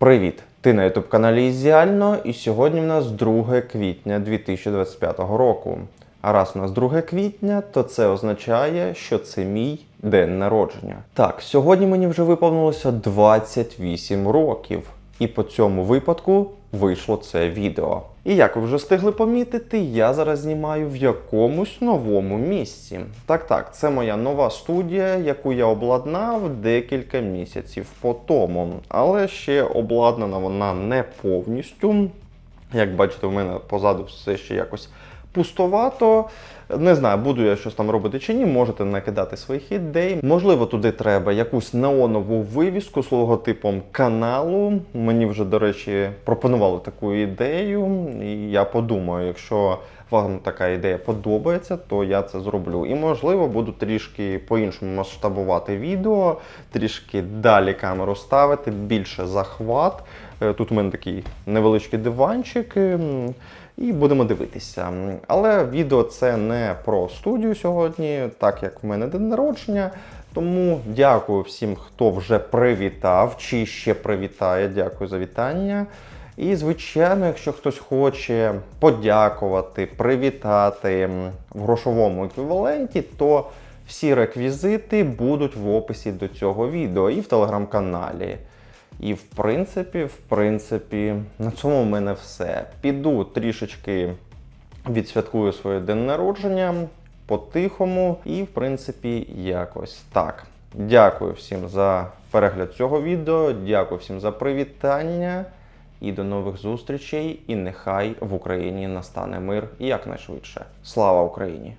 Привіт! Ти на youtube каналі Ізіально, і сьогодні в нас 2 квітня 2025 року. А раз у нас 2 квітня, то це означає, що це мій день народження. Так, сьогодні мені вже виповнилося 28 років, і по цьому випадку вийшло це відео. І як ви вже встигли помітити, я зараз знімаю в якомусь новому місці. Так, так, це моя нова студія, яку я обладнав декілька місяців по тому. Але ще обладнана вона не повністю. Як бачите, в мене позаду все ще якось пустовато. Не знаю, буду я щось там робити чи ні. Можете накидати своїх ідей. Можливо, туди треба якусь неонову вивіску з логотипом каналу. Мені вже, до речі, пропонували таку ідею. І я подумаю, якщо вам така ідея подобається, то я це зроблю. І можливо буду трішки по-іншому масштабувати відео, трішки далі камеру ставити, більше захват. Е, Тут у мене такий невеличкий диванчик. І будемо дивитися. Але відео це не про студію сьогодні, так як в мене день народження. Тому дякую всім, хто вже привітав чи ще привітає. Дякую за вітання. І, звичайно, якщо хтось хоче подякувати, привітати в грошовому еквіваленті, то всі реквізити будуть в описі до цього відео і в телеграм-каналі. І в принципі, в принципі, на цьому в мене все. Піду трішечки відсвяткую своє день народження по-тихому, і в принципі, якось так. Дякую всім за перегляд цього відео. Дякую всім за привітання. І до нових зустрічей. І нехай в Україні настане мир якнайшвидше. Слава Україні!